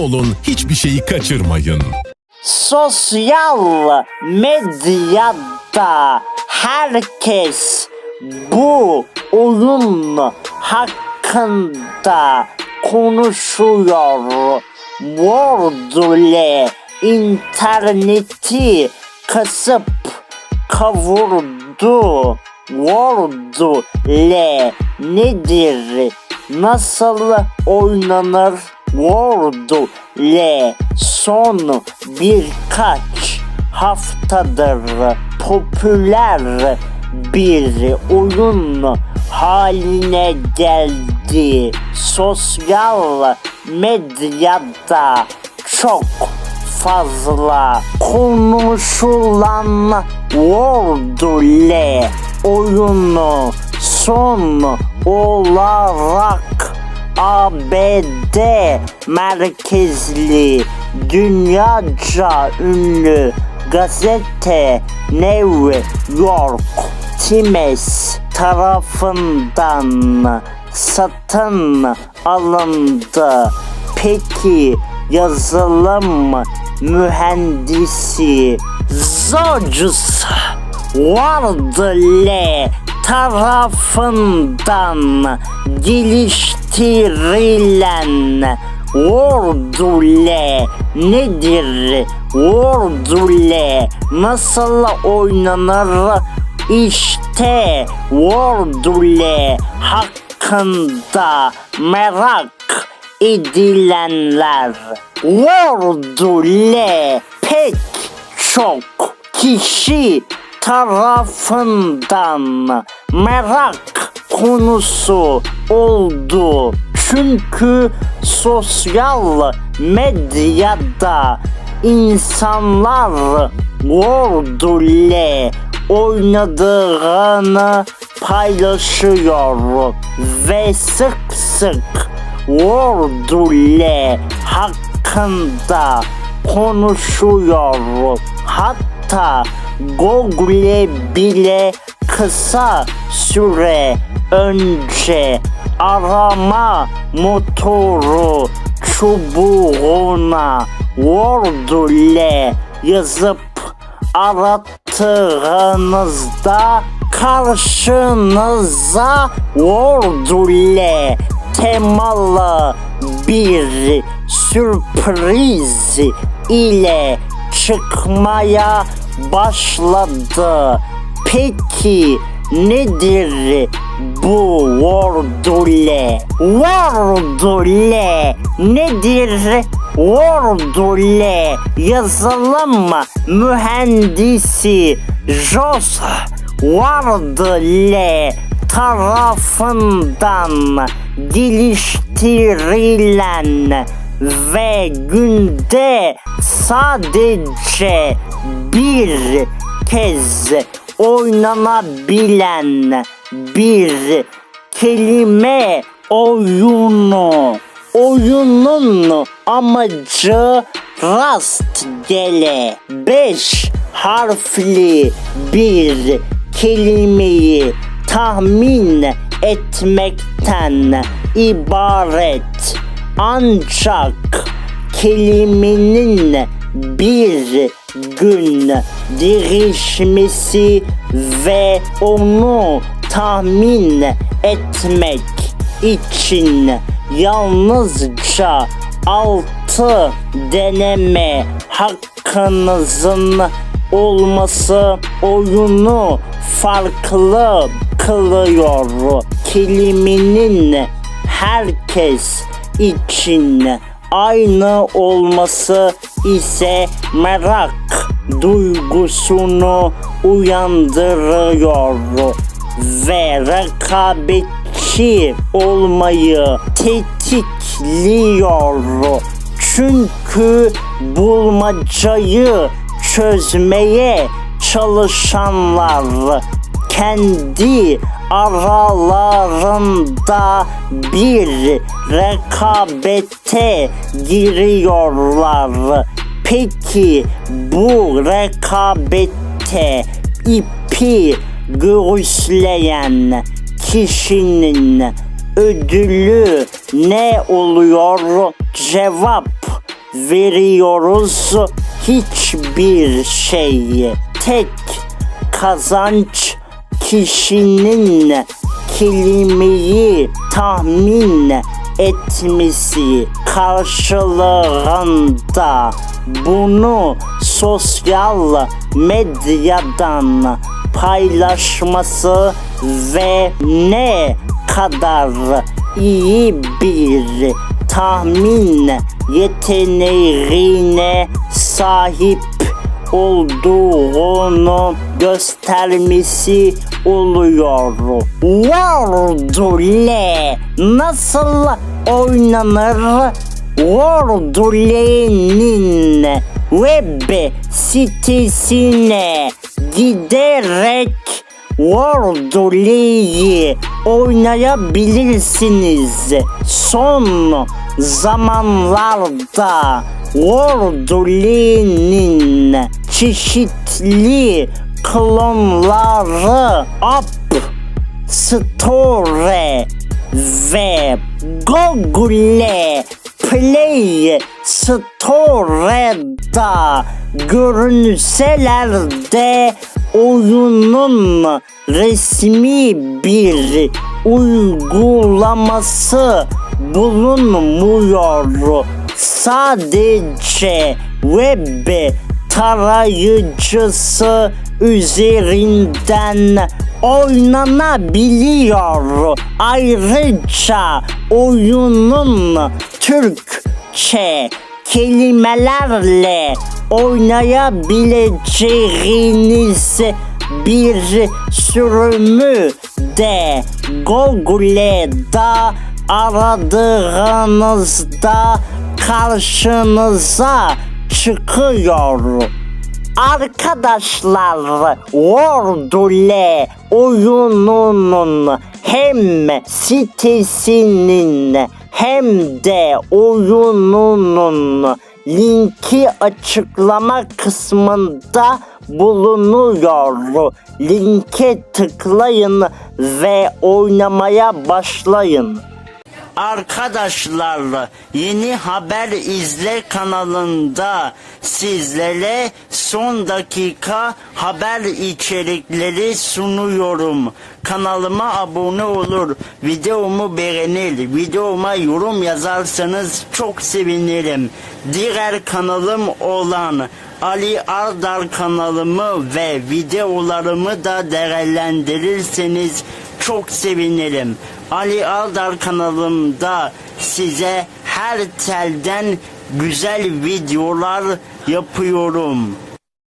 olun, hiçbir şeyi kaçırmayın. Sosyal medyada herkes bu oyun hakkında konuşuyor. Wordle interneti kasıp kavurdu. Wordle nedir? Nasıl oynanır? Wordle son birkaç haftadır popüler bir oyun haline geldi. Sosyal medyada çok fazla konuşulan Wordle oyunu son olarak ABD merkezli dünyaca ünlü gazete New York Times tarafından satın alındı. Peki yazılım mühendisi Zojus Wardle tarafından geliştirilen Wordle nedir? Wordle nasıl oynanır? İşte Wordle hakkında merak edilenler. Wordle pek çok kişi tarafından merak konusu oldu. Çünkü sosyal medyada insanlar Wordle oynadığını paylaşıyor ve sık sık Wordle hakkında konuşuyor. Hatta Google bile kısa süre önce arama motoru çubuğuna Wordle yazıp arattığınızda karşınıza Wordle temalı bir sürpriz ile çıkmaya başladı. Peki nedir bu Wordle? Wordle nedir? Wordle yazılım mühendisi Jos Wardle tarafından geliştirilen ve günde sadece bir kez oynanabilen bir kelime oyunu. Oyunun amacı rastgele 5 harfli bir kelimeyi tahmin etmekten ibaret. Ancak kelimenin bir gün değişmesi ve onu tahmin etmek için yalnızca altı deneme hakkınızın olması oyunu farklı kılıyor. Kelimenin herkes için aynı olması ise merak duygusunu uyandırıyor ve rekabetçi olmayı tetikliyor. Çünkü bulmacayı çözmeye çalışanlar kendi aralarında bir rekabete giriyorlar. Peki bu rekabette ipi göğüsleyen kişinin ödülü ne oluyor? Cevap veriyoruz hiçbir şeyi. Tek kazanç kişinin kelimeyi tahmin etmesi karşılığında bunu sosyal medyadan paylaşması ve ne kadar iyi bir tahmin yeteneğine sahip olduğunu göstermesi oluyor. Wordle nasıl oynanır? Wordle'nin web sitesine giderek Wordle'yi oynayabilirsiniz. Son zamanlarda Wordle'nin çeşitli klonları App Store ve Google Play Store'da görünseler de oyunun resmi bir uygulaması bulunmuyor. Sadece web tarayıcısı üzerinden oynanabiliyor. Ayrıca oyunun Türkçe kelimelerle oynayabileceğiniz bir sürümü de Google'da aradığınızda karşınıza çıkıyor. Arkadaşlar Wordle oyununun hem sitesinin hem de oyununun linki açıklama kısmında bulunuyor. Linke tıklayın ve oynamaya başlayın. Arkadaşlar yeni haber izle kanalında sizlere son dakika haber içerikleri sunuyorum. Kanalıma abone olur, videomu beğenir, videoma yorum yazarsanız çok sevinirim. Diğer kanalım olan Ali Ardar kanalımı ve videolarımı da değerlendirirseniz çok sevinirim. Ali Aldar kanalımda size her telden güzel videolar yapıyorum.